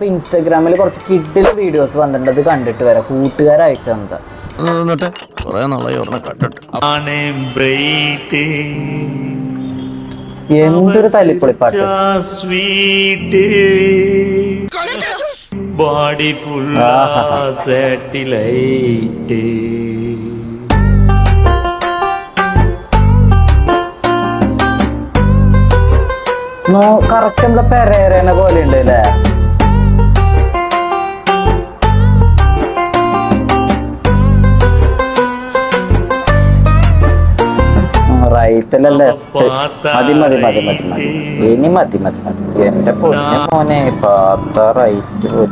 അപ്പൊ ഇൻസ്റ്റാഗ്രാമിൽ കുറച്ച് കിഡിലെ വീഡിയോസ് വന്നിട്ടുണ്ട്. അത് കണ്ടിട്ട് വരാം. കൂട്ടുകാർ അയച്ചു തന്നതാ. എന്തൊരു തല്ലിപ്പൊളിപ്പാട്ട്. Body full. നോ കറക്റ്റ് നമ്മളെ പെരേരേനെ പോലെ ഉണ്ട് അല്ലേ റൈറ്റ് മതി മതി മതി മതി മതി. ഇനി മതി മതി മതി. എന്റെ പൊന്നെ മോനെ പാത്ത റൈറ്റ് പോയി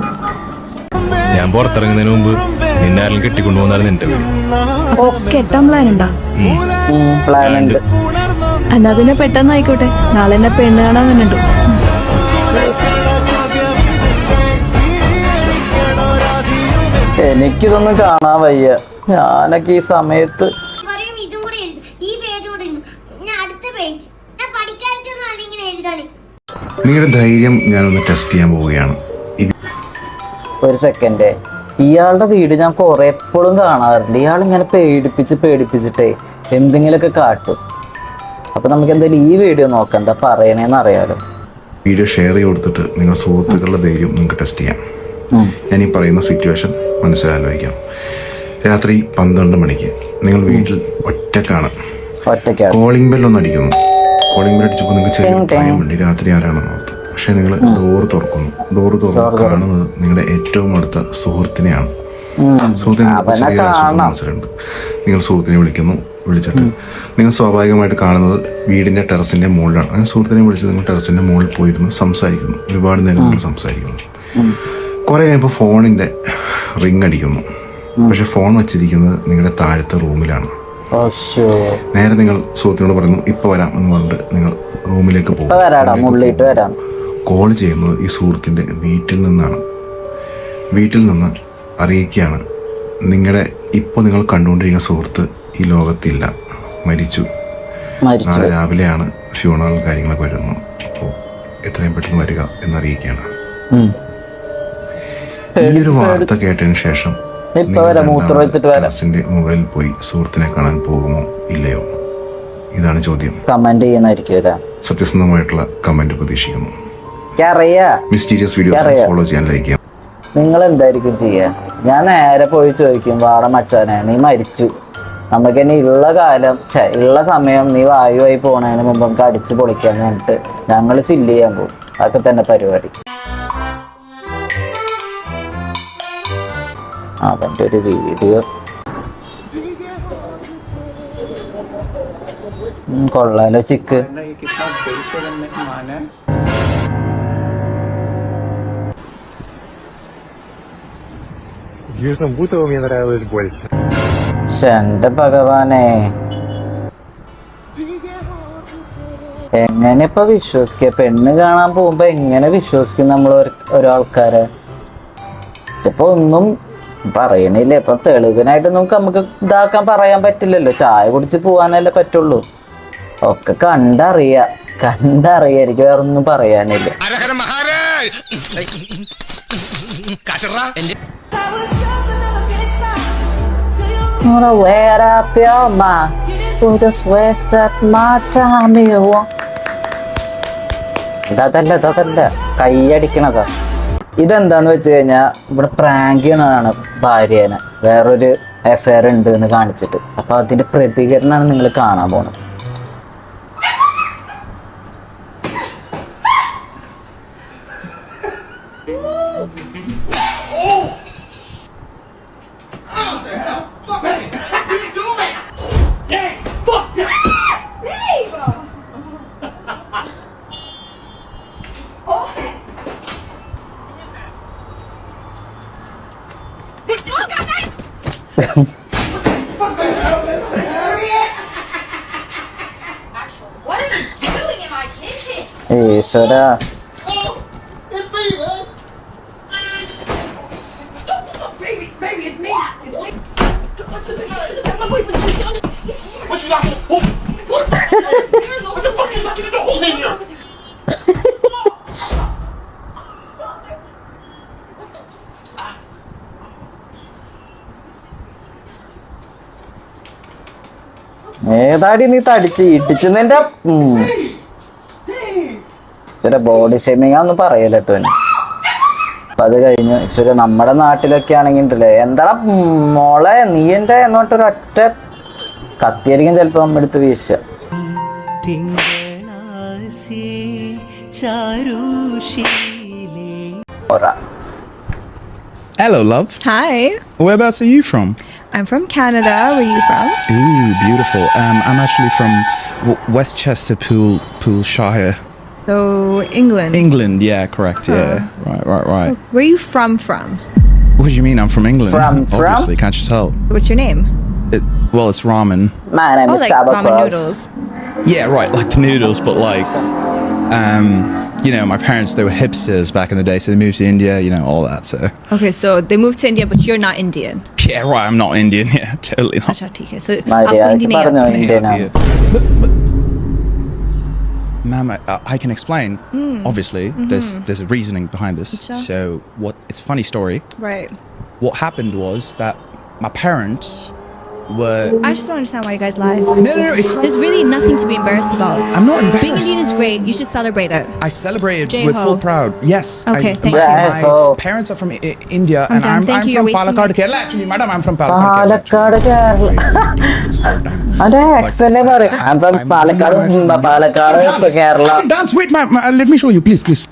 ഞാൻ പുറത്തിറങ്ങുന്നതിന് മുമ്പ് നിന്നെ ആരെങ്കിലും കെട്ടിക്കൊണ്ടുപോകുന്നാലും എന്റെ വീട്. ഓ കെട്ടാൻ പ്ലാൻ ഉണ്ടാ പ്ലാൻ ഉണ്ട് എന്നാ പിന്നെ പെട്ടെന്ന് ആയിക്കോട്ടെ നാളെ എന്നെ പെണ്ണ് കാണാൻ വന്നിട്ടു എനിക്കിതൊന്നും കാണാൻ വയ്യ. ഞാനൊക്കെ ഈ സമയത്ത് നിങ്ങളുടെ ധൈര്യം ഞാനൊന്ന് ടെസ്റ്റ് ചെയ്യാൻ പോവുകയാണ്. ഒരു സെക്കൻഡ് ഇയാളുടെ വീട് ഞാൻ കുറെ എപ്പോഴും കാണാറുണ്ട്. ഇയാൾ ഇങ്ങനെ പേടിപ്പിച്ച് പേടിപ്പിച്ചിട്ടേ എന്തെങ്കിലുമൊക്കെ കാട്ടും. അപ്പൊ നമുക്ക് എന്തായാലും ഈ വീഡിയോ നോക്കാം. എന്താ പറയണേന്ന് അറിയാലോ. വീഡിയോ ഷെയർ ചെയ്ത് കൊടുത്തിട്ട് നിങ്ങളുടെ സുഹൃത്തുക്കളുടെ ധൈര്യം നിങ്ങൾക്ക് ടെസ്റ്റ് ചെയ്യാം. ഞാൻ ഈ പറയുന്ന സിറ്റുവേഷൻ മനസ്സിലാലോചിക്കാം. രാത്രി പന്ത്രണ്ട് മണിക്ക് നിങ്ങൾ വീട്ടിൽ ഒറ്റക്കാണ്. ഒറ്റക്കാണ് കോളിംഗ് ബെൽ ഒന്ന് അടിക്കുന്നു. കോളിംഗ് ബെൽ അടിച്ചപ്പോൾ നിങ്ങൾക്ക് ചെറിയ. വേണ്ടി രാത്രി ആരാണെന്ന് ഓർത്തു. പക്ഷേ നിങ്ങൾ ഡോർ തുറക്കുന്നു. ഡോർ തുറന്ന് കാണുന്നത് നിങ്ങളുടെ ഏറ്റവും അടുത്ത സുഹൃത്തിനെയാണ്. സുഹൃത്തിനെ ചെറിയ മനസ്സിലുണ്ട്? നിങ്ങൾ സുഹൃത്തിനെ വിളിക്കുന്നു വിളിച്ചിട്ട്. നിങ്ങൾ സ്വാഭാവികമായിട്ട് കാണുന്നത് വീടിന്റെ ടെറസിന്റെ മുകളിലാണ്. അങ്ങനെ സുഹൃത്തിനെ വിളിച്ച് നിങ്ങൾ ടെറസിന്റെ മുകളിൽ പോയിരുന്നു സംസാരിക്കുന്നു. ഒരുപാട് നേരം നിങ്ങൾ സംസാരിക്കുന്നു. കുറെ കഴിയുമ്പോൾ ഫോണിന്റെ റിങ് അടിക്കുന്നു. പക്ഷെ ഫോൺ വെച്ചിരിക്കുന്നത് നിങ്ങളുടെ താഴത്തെ റൂമിലാണ്. നേരെ നിങ്ങൾ സുഹൃത്തിനോട് പറയുന്നു ഇപ്പൊ വരാം എന്ന് പറഞ്ഞിട്ട് നിങ്ങൾ റൂമിലേക്ക് പോകും. ഇപ്പൊ കോൾ ചെയ്യുന്നത് ഈ സുഹൃത്തിന്റെ വീട്ടിൽ നിന്നാണ്. വീട്ടിൽ നിന്ന് അറിയിക്കുകയാണ് നിങ്ങളുടെ ഇപ്പോൾ നിങ്ങൾ കണ്ടുകൊണ്ടിരിക്കുന്ന സുഹൃത്ത് ഈ ലോകത്തില്ല. മരിച്ചു. മരിച്ചു. നാളെ രാവിലെയാണ് ഫ്യൂണറൽ കാര്യങ്ങളൊക്കെ വരുന്നത്. അപ്പോൾ എത്രയും പെട്ടെന്ന് വരിക എന്നറിയിക്കുകയാണ്. ഈ ഒരു വാർത്ത കേട്ടതിന് ശേഷം ഇപ്പൊ വരാം മൂത്രം വരാം. മുകളിൽ പോയി സുഹൃത്തിനെ കാണാൻ പോകുമോ? ഇല്ലയോ? ഇതാണ് ചോദ്യം. കമന്റ് ചെയ്യുന്നതായിരിക്കും സത്യസന്ധമായിട്ടുള്ള കമന്റ് പ്രതീക്ഷിക്കുന്നു. മിസ്റ്റീരിയസ് വീഡിയോസ് ഫോളോ ചെയ്യാൻ ലൈക്ക് ചെയ്യാം. നിങ്ങൾ എന്തായിരിക്കും ചെയ്യാ? ഞാൻ നേരെ പോയി ചോദിക്കും വാട മച്ചാനെ നീ മരിച്ചു. നമുക്ക് ഇനി ഉള്ള കാലം ഛെ, ഉള്ള സമയം നീ വായുവായി പോണതിന് മുമ്പ് നമുക്ക് അടിച്ച് പൊളിക്കാൻ വേണ്ടിട്ട് ഞങ്ങൾ ചില്ല് ചെയ്യാൻ പോകും. അതൊക്കെ തന്നെ പരിപാടി. അവൻ്റെ ഒരു വീഡിയോ ഉം, കൊള്ളാലോ ചിക്ക് В Южном Бутово мне нравилось больше. ശ്ശെ, എന്റെ ഭഗവാനെ എങ്ങനെ ഇപ്പൊ വിശ്വസിക്കുക പെണ്ണ് കാണാൻ പോകുമ്പോ എങ്ങനെ വിശ്വസിക്കും നമ്മൾ ഒരാൾക്കാരെ ഇതിപ്പോ ഒന്നും പറയണില്ല. ഇപ്പൊ തെളിവിനായിട്ട് നമുക്ക് നമുക്ക് ഇതാക്കാൻ പറയാൻ പറ്റില്ലല്ലോ. ചായ കുടിച്ച് പോവാനല്ലേ പറ്റുള്ളൂ. ഒക്കെ കണ്ടറിയ. കണ്ടറിയ. എനിക്ക് വേറെ ഒന്നും പറയാനില്ല Wanna wear up your mind. You just wasted my time, you want. ഇതല്ല കൈ കൈയടിക്കണതാ ഇതെന്താന്ന് വെച്ച് കഴിഞ്ഞാൽ ഇവിടെ പ്രാങ്ക് ചെയ്യണതാണ് ഭാര്യേനെ. വേറൊരു എഫയർ ഉണ്ട് എന്ന് കാണിച്ചിട്ട്. അപ്പൊ അതിന്റെ പ്രതികരണമാണ് നിങ്ങൾ കാണാൻ പോണത് What are you doing in my kitchen? ഈശ്വര ഏതാടി നീ തടിച്ച് ഇടിച്ച് നിന്റെ ഈശ്വര ബോഡി ഷേമിങ് ഒന്നും പറയല്ല കേട്ടോ എന്നെ. അപ്പൊ അത് കഴിഞ്ഞു. ഈശ്വര നമ്മുടെ നാട്ടിലൊക്കെ ആണെങ്കിൽ ഉണ്ടല്ലേ എന്താടാ മോളെ നീ എന്റെ എന്നോട്ട് ഒരു ഒറ്റ കത്തിയായിരിക്കും ചിലപ്പോ എടുത്ത് വീശ. Hello love hi Hi, Whereabouts are you from? I'm from Canada. Where are you from? Ooh, beautiful. Um, I'm actually from w- Westchester Pool, Poolshire, So, England. England. Yeah, correct. Yeah, right, right, right. Where are you from from? What do you mean? I'm from England. From- from? Obviously, can't you tell? So what's your name? It, well, it's ramen. My name Oh, is like ramen noodles. Yeah, right, like the noodles, but like, um, you know, my parents they were hipsters back in the day, so they moved to India. You know, all that. So. Okay, so they moved to India, but you're not Indian. Yeah, right. I'm not Indian. Yeah, totally not. अच्छा ठीक है. So आप Indian Ma'am, I, I, can explain. Mm. Obviously, mm-hmm. there's there's a reasoning behind this. So what? It's funny story. Right. What happened was that my parents were. I just don't understand why you guys lie. No, no, no. It's. There's really nothing to be embarrassed about. I'm not Being embarrassed. Indian is great. You should celebrate it. I celebrated Jai with ho. full proud. Yes. Okay, I, thank my, you. Jai my ho. parents are from I- I- India, I'm and done. I'm, Thank I'm you. You're from wasting Palakkad, my- Kerala. Actually, madam, I'm from Palakkad. Kerala, Palakkad Kerala actually. അതെ accent പറയും അപ്പം പാലക്കാട് ഉം, പാലക്കാട് ഇപ്പൊ Kerala Dance, wait, ma'am. ma- let me show you, please, please.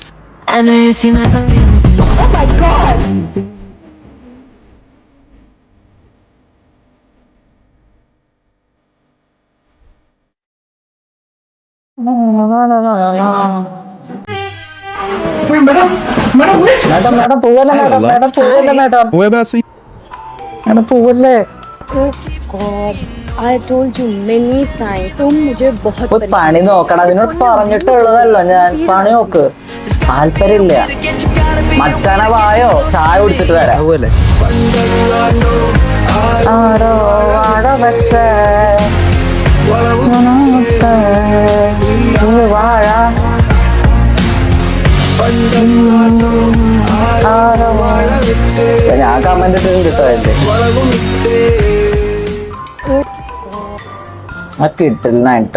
പണി നോക്കണം അതിനോട് പറഞ്ഞിട്ടുള്ളതല്ലോ ഞാൻ പണി നോക്ക് താല്പര്യമില്ല മച്ചാണ വായോ ചായ കുടിച്ചിട്ട് വരാം ആരോ വാട വച്ചേ. വാഴ. ആരോ ഞാൻ കമന്റ്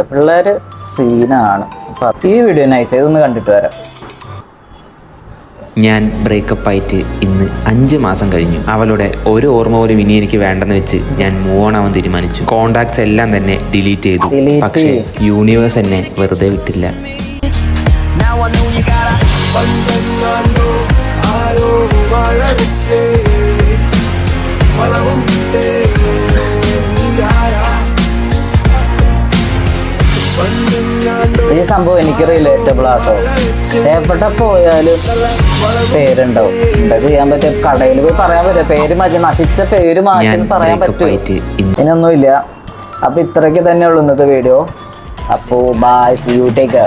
പിള്ളേര് സീനാണ് ഈ വീഡിയോ നൈസ് ഇതൊന്ന് കണ്ടിട്ട് വരാം. ഞാൻ ബ്രേക്കപ്പ് ആയിട്ട് ഇന്ന് അഞ്ച് മാസം കഴിഞ്ഞു അവളുടെ ഒരു ഓർമ്മ പോലും ഇനി എനിക്ക് വേണ്ടെന്ന് വെച്ച് ഞാൻ മൂവ് ഓൺ ആവാൻ തീരുമാനിച്ചു കോണ്ടാക്ട്സ് എല്ലാം തന്നെ ഡിലീറ്റ് ചെയ്തു Delete. പക്ഷേ യൂണിവേഴ്സ് എന്നെ വെറുതെ വിട്ടില്ല ഈ സംഭവം എനിക്ക് റിലേറ്റബിൾ ആട്ടോ. എവിടെ പോയാലും പേരുണ്ടാവും. എന്താ ചെയ്യാൻ പറ്റും കടയിൽ പോയി പറയാൻ പറ്റും പേര് മാറ്റി നശിച്ച പേര് മാറ്റി പറയാൻ പറ്റും ഇനിയൊന്നുമില്ല അപ്പൊ ഇത്രയ്ക്ക് തന്നെ ഉള്ളൂ ഇന്നത്തെ വീഡിയോ അപ്പോ ബൈ സി യു ടേക്ക്